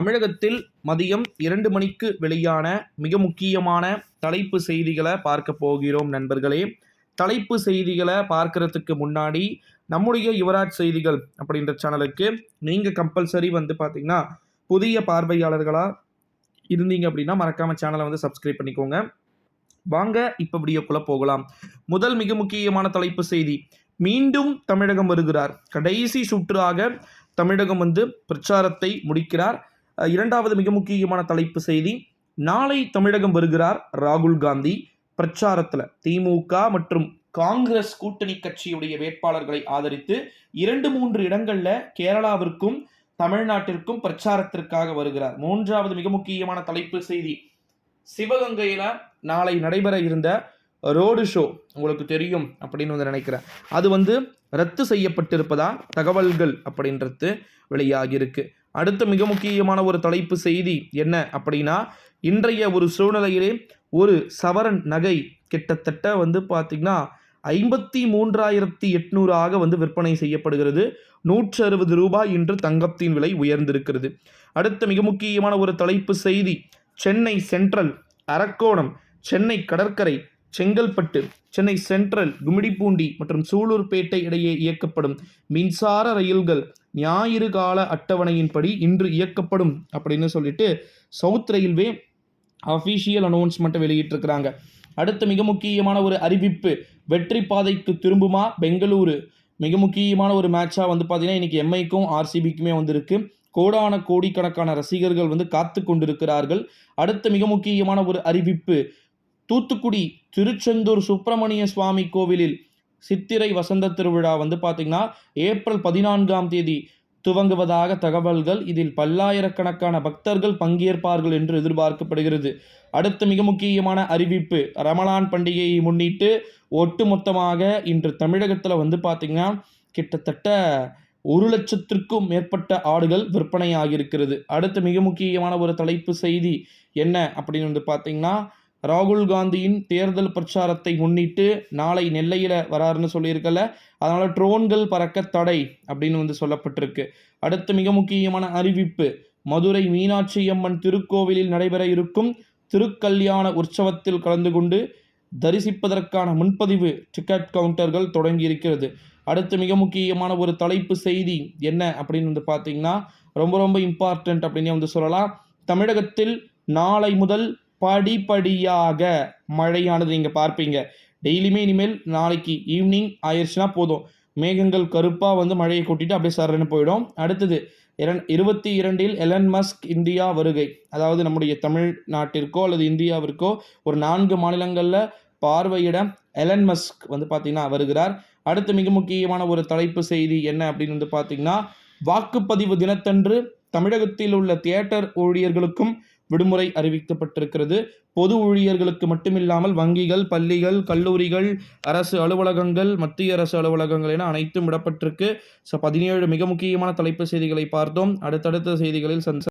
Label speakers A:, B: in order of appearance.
A: தமிழகத்தில் மதியம் இரண்டு மணிக்கு வெளியான மிக முக்கியமான தலைப்பு செய்திகளை பார்க்க போகிறோம் நண்பர்களே. தலைப்பு செய்திகளை பார்க்கறதுக்கு முன்னாடி நம்முடைய யுவராஜ் செய்திகள் அப்படின்ற சேனலுக்கு நீங்கள் கம்பல்சரி வந்து பார்த்தீங்கன்னா புதிய பார்வையாளர்களாக இருந்தீங்க அப்படின்னா மறக்காம சேனலை வந்து சப்ஸ்கிரைப் பண்ணிக்கோங்க. வாங்க இப்போ வீடியோக்குள்ளே போகலாம். முதல் மிக முக்கியமான தலைப்பு செய்தி. மீண்டும் தமிழகம் வருகிறார். கடைசி சுற்றாக தமிழகம் வந்து பிரச்சாரத்தை முடிக்கிறார். இரண்டாவது மிக முக்கியமான தலைப்பு செய்தி. நாளை தமிழகம் வருகிறார் ராகுல் காந்தி. பிரச்சாரத்தில் திமுக மற்றும் காங்கிரஸ் கூட்டணி கட்சியுடைய வேட்பாளர்களை ஆதரித்து இரண்டு மூன்று இடங்கள்ல கேரளாவிற்கும் தமிழ்நாட்டிற்கும் பிரச்சாரத்திற்காக வருகிறார். மூன்றாவது மிக முக்கியமான தலைப்பு செய்தி. சிவகங்கையில் நாளை நடைபெற இருந்த ரோடு ஷோ உங்களுக்கு தெரியும் அப்படின்னு வந்து நினைக்கிறேன். அது வந்து ரத்து செய்யப்பட்டிருப்பதா? தகவல்கள் அப்படின்றது வெளியாகியிருக்கு. அடுத்த மிக முக்கியமான ஒரு தலைப்பு செய்தி என்ன அப்படின்னா இன்றைய ஒரு சூழ்நிலையிலே ஒரு சவரன் நகை கிட்டத்தட்ட வந்து பார்த்திங்கன்னா ஐம்பத்தி மூன்றாயிரத்தி எட்நூறாக வந்து விற்பனை செய்யப்படுகிறது. நூற்று அறுபது ரூபாய் இன்று தங்கத்தின் விலை உயர்ந்திருக்கிறது. அடுத்த மிக முக்கியமான ஒரு தலைப்பு செய்தி சென்னை சென்ட்ரல் அரக்கோணம் சென்னை கடற்கரை செங்கல்பட்டு சென்னை சென்ட்ரல் கும்மிடிப்பூண்டி மற்றும் சூலூர்பேட்டை இடையே இயக்கப்படும் மின்சார ரயில்கள் ஞாயிறு கால அட்டவணையின்படி இன்று இயக்கப்படும் அப்படின்னு சொல்லிட்டு சவுத் ரயில்வே அஃபீஷியல் அனௌன்ஸ்மெண்ட்டை வெளியிட்டிருக்கிறாங்க. அடுத்த மிக முக்கியமான ஒரு அறிவிப்பு வெற்றி பாதைக்கு திரும்புமா? பெங்களூரு. மிக முக்கியமான ஒரு மேட்சாக வந்து பார்த்தீங்கன்னா இன்றைக்கி எம்ஐக்கும் ஆர்சிபிக்குமே வந்திருக்கு. கோடான கோடிக்கணக்கான ரசிகர்கள் வந்து காத்து கொண்டிருக்கிறார்கள். அடுத்த மிக முக்கியமான ஒரு அறிவிப்பு தூத்துக்குடி திருச்செந்தூர் சுப்பிரமணிய சுவாமி கோவிலில் சித்திரை வசந்த திருவிழா வந்து பார்த்திங்கன்னா ஏப்ரல் பதினான்காம் தேதி துவங்குவதாக தகவல்கள் இதில் பல்லாயிரக்கணக்கான பக்தர்கள் பங்கேற்பார்கள் என்று எதிர்பார்க்கப்படுகிறது. அடுத்து மிக முக்கியமான அறிவிப்பு ரமலான் பண்டிகையை முன்னிட்டு ஒட்டுமொத்தமாக இன்று தமிழகத்தில் வந்து பார்த்திங்கன்னா கிட்டத்தட்ட ஒரு லட்சத்திற்கும் மேற்பட்ட ஆடுகள் விற்பனையாகியிருக்கிறது. அடுத்து மிக முக்கியமான ஒரு தலைப்பு செய்தி என்ன அப்படின்னு வந்து பார்த்தீங்கன்னா ராகுல் காந்தியின் தேர்தல் பிரச்சாரத்தை முன்னிட்டு நாளை நெல்லையில் வராருன்னு சொல்லியிருக்கல. அதனால் ட்ரோன்கள் பறக்க தடை அப்படின்னு வந்து சொல்லப்பட்டிருக்கு. அடுத்த மிக முக்கியமான அறிவிப்பு. மதுரை மீனாட்சி அம்மன் திருக்கோவிலில் நடைபெற இருக்கும் திருக்கல்யாண உற்சவத்தில் கலந்து கொண்டு தரிசிப்பதற்கான முன்பதிவு டிக்கெட் கவுண்டர்கள் தொடங்கி இருக்கிறது. அடுத்து மிக முக்கியமான ஒரு தலைப்பு செய்தி என்ன அப்படின்னு வந்து பார்த்தீங்கன்னா ரொம்ப ரொம்ப இம்பார்ட்டண்ட் அப்படின்னு வந்து சொல்லலாம். தமிழகத்தில் நாளை முதல் படிப்படியாக மழையானது நீங்கள் பார்ப்பீங்க. டெய்லியுமே இனிமேல் நாளைக்கு ஈவினிங் ஆயிடுச்சுன்னா போதும். மேகங்கள் கருப்பாக வந்து மழையை கொட்டிட்டு அப்படியே சரன்னு போயிடும். அடுத்தது இரண் இருபத்தி இரண்டில் எலன் மஸ்க் இந்தியா வருகை. அதாவது நம்முடைய தமிழ்நாட்டிற்கோ அல்லது இந்தியாவிற்கோ ஒரு நான்கு மாநிலங்களில் பார்வையிட எலன் மஸ்க் வந்து பார்த்திங்கன்னா வருகிறார். அடுத்து மிக முக்கியமான ஒரு தலைப்பு செய்தி என்ன அப்படின்னு வந்து பார்த்திங்கன்னா வாக்குப்பதிவு தினத்தன்று தமிழகத்தில் உள்ள தியேட்டர் ஊழியர்களுக்கும் விடுமுறை அறிவிக்கப்பட்டிருக்கிறது. பொது ஊழியர்களுக்கு மட்டுமில்லாமல் வங்கிகள் பள்ளிகள் கல்லூரிகள் அரசு அலுவலகங்கள் மத்திய அரசு அலுவலகங்கள் என அனைத்தும் விடப்பட்டிருக்கு. ஸோ பதினேழு மிக முக்கியமான தலைப்பு செய்திகளை பார்த்தோம். அடுத்தடுத்த செய்திகளில் சந்திக்க